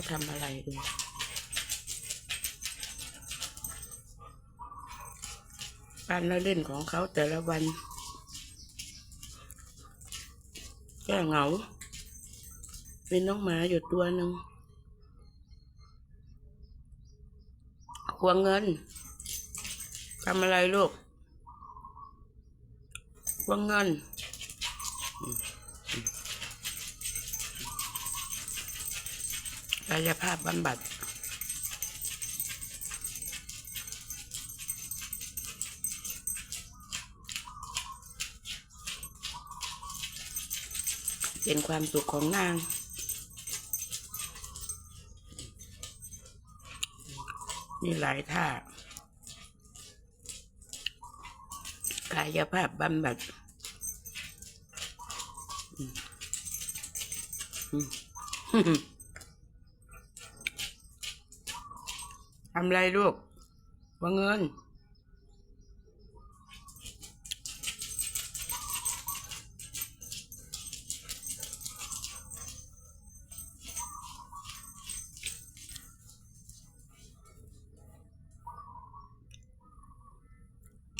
เขาทำอะไรดูการเล่นของเขาแต่ละวัน แก้เหงา เป็นน้องหมาอยู่ตัวหนึ่งควงเงินทำอะไรลูกควงเงิน กายภาพบำบัดเป็นความสุขของนางมีหลายท่ากายภาพบำบัดอืม ทำไรลูกว่าเงิน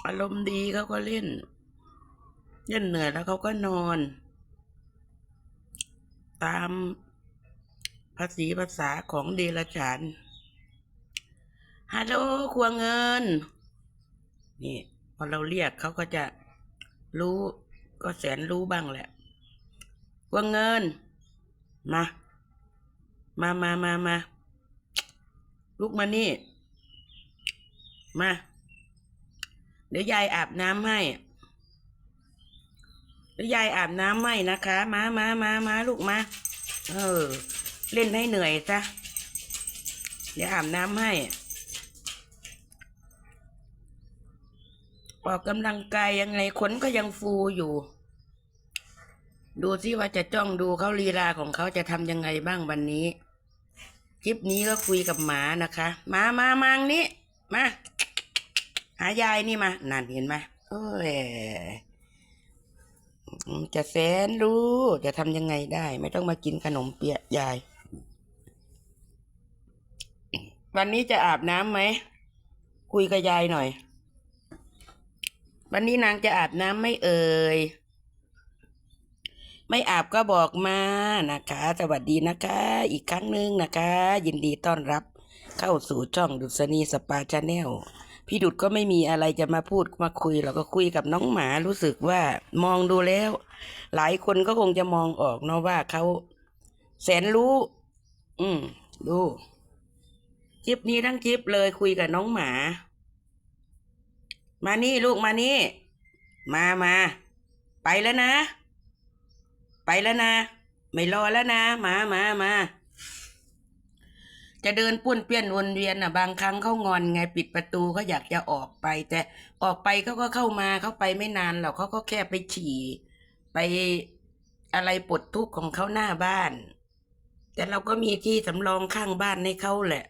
อารมณ์ดีเขาก็เล่น เล่นเหนื่อยแล้วเขาก็นอน ตามภาษีภาษาของเดรัจฉาน ฮัลโหลครัวเงิน นี่ พอเราเรียกเขาก็จะรู้ก็แสนรู้บ้างแหละครัวเงิน มา มามามามาลุกมานี่ มา เดี๋ยวยายอาบน้ำให้ เดี๋ยวยายอาบน้ำให้นะคะ มามามามาลูกมา เออ เล่นให้เหนื่อยซะ เดี๋ยวอาบน้ำให้ ออกกำลังกายยังไงขนก็ยังฟูอยู่ ดูสิว่าจะจ้องดูเขาลีลาของเขาจะทำยังไงบ้างวันนี้ คลิปนี้ก็คุยกับหมานะคะ มามามังนี้มา หายายนี่มานั่นเห็นไหมโอ้ยจะแสนรู้จะทำยังไงได้ ไม่ต้องมากินขนมเปียกยาย วันนี้จะอาบน้ำไหม คุยกับยายหน่อย วันนี้นางจะอาบน้ำไม่เอ่ย ไม่อาบก็บอกมานะคะ สวัสดีนะคะ อีกครั้งหนึ่งนะคะ ยินดีต้อนรับ เข้าสู่ช่องดุษณีสปาชาแนลพี่ดุดก็ไม่มีอะไรจะมาพูดมาคุยเราก็คุยกับน้องหมารู้สึกว่ามองดูแล้ว หลายคนก็คงจะมองออกเนาะว่าเขาแสนรู้ อืม ดู คลิปนี้ทั้งคลิปเลยคุยกับน้องหมา มานี่ลูกมานี่ มามา ไปแล้วนะ ไปแล้วนะ ไม่รอแล้วนะ มามามาจะเดินป้วนเปี้ยนวนเวียนอะ บางครั้งเขางอนไงปิดประตูเขาอยากจะออกไป แต่ออกไปเขาก็เข้ามาเขาไปไม่นานหรอกเขาก็แค่ไปฉี่ ไปอะไรปลดทุกข์ของเขาหน้าบ้าน แต่เราก็มีที่สำรองข้างบ้านให้เขาแหละ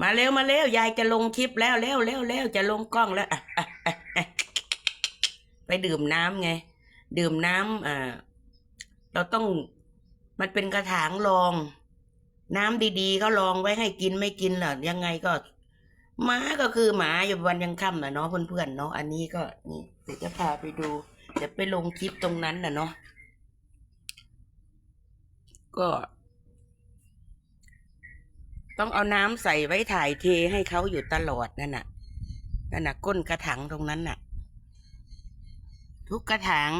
มาเร็วมาเร็วยายจะลงคลิปแล้วเร็วเร็วเร็วจะลงกล้องแล้วอะไปดื่มน้ำไง ดื่มน้ำอ่าเราต้องมันเป็นกระถางรอง น้ำดีๆก็ลองไว้ให้กินไม่กินเหรอยังไงก็หมาก็คือหมาอยู่วันยังค่ำนะเนาะเพื่อนๆเนาะอันนี้ก็นี่เดี๋ยวจะพาไปดูเดี๋ยวไปลงคลิปตรงนั้นนะเนาะก็ ต้องเอาน้ำใส่ไว้ถ่ายเทให้เขาอยู่ตลอดนั่นน่ะนั่นน่ะก้นกระถางตรงนั้นน่ะ ทุกกระถาง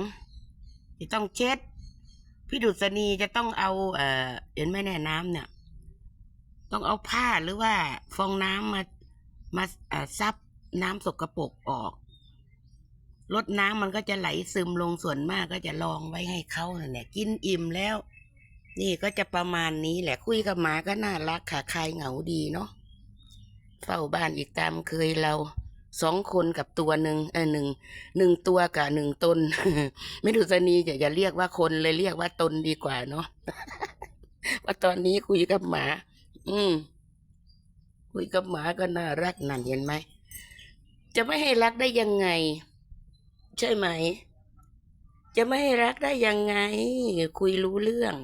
จะต้องเช็ดพี่ดุษณีจะต้องเอา เอ่อเห็นไหมแน่น้ำเนี่ย ต้องเอาผ้าหรือว่าฟองน้ำมามาเอ่อซับน้ำสกปรกออกลดน้ำมันก็จะไหลซึมลงส่วนมากก็จะลองไว้ให้เขาเนี่ยกินอิ่มแล้ว นี่ก็จะประมาณนี้แหละคุยกับหมาก็น่ารักค่ะคลายเหงาดีเนาะเฝ้าบ้านอีกตามเคยเราสองคนกับตัวหนึ่งเออหนึ่งหนึ่งตัวกับหนึ่งตนไม่ดุษณีจะอย่าเรียกว่าคนเลยเรียกว่าตนดีกว่าเนาะว่าตอนนี้คุยกับหมา อืมคุยกับหมาก็น่ารักนั่นเห็นไหมจะไม่ให้รักได้ยังไง ใช่ไหม จะไม่ให้รักได้ยังไง คุยรู้เรื่อง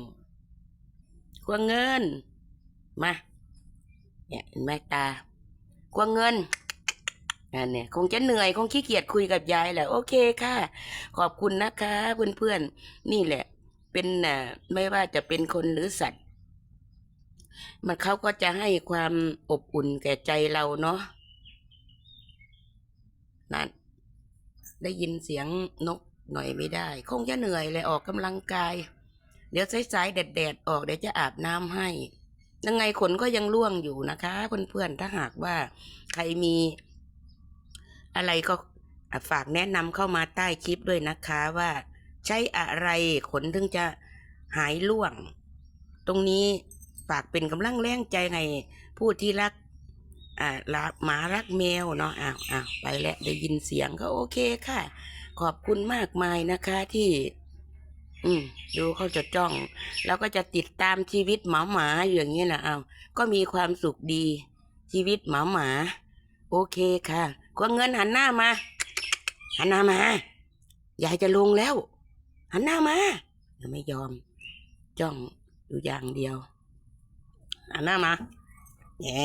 กวงเงิน มาเนี่ยเห็นไหมตากวงเงินอันเนี่ยคงจะเหนื่อยคงขี้เกียจคุยกับยายแหละโอเคค่ะ ขอบคุณนะคะเพื่อนๆ นี่แหละ เป็นน่ะไม่ว่าจะเป็นคนหรือสัตว์ มันเขาก็จะให้ความอบอุ่นแก่ใจเราเนาะนั่นได้ยินเสียงนกหน่อยไม่ได้ คงจะเหนื่อยเลยออกกำลังกาย เดี๋ยวสายๆแดดๆออกเดี๋ยวจะอาบน้ำให้ ยังไงขนก็ยังร่วงอยู่นะคะเพื่อนๆถ้าหากว่าใครมี อะไรก็ฝากแนะนำเข้ามาใต้คลิปด้วยนะคะว่า ใช้อะไรขนถึงจะหายร่วง ตรงนี้ฝากเป็นกำลังแรงใจให้ผู้ที่รักอ่ารักหมารักแมวเนาะอ้าวอ้าวไปแล้วได้ยินเสียงก็โอเคค่ะ ขอบคุณมากมายนะคะที่ อืมดูเขาจะจ้อง แล้วก็จะติดตามชีวิตหมาหมาอย่างนี้แหละอ้าก็มีความสุขดี ชีวิตหมาหมา โอเคค่ะกวงเงินหันหน้ามา หันหน้ามายายจะลงแล้ว หันหน้ามาไม่ยอม จ้องอยู่อย่างเดียวหันหน้ามาแง่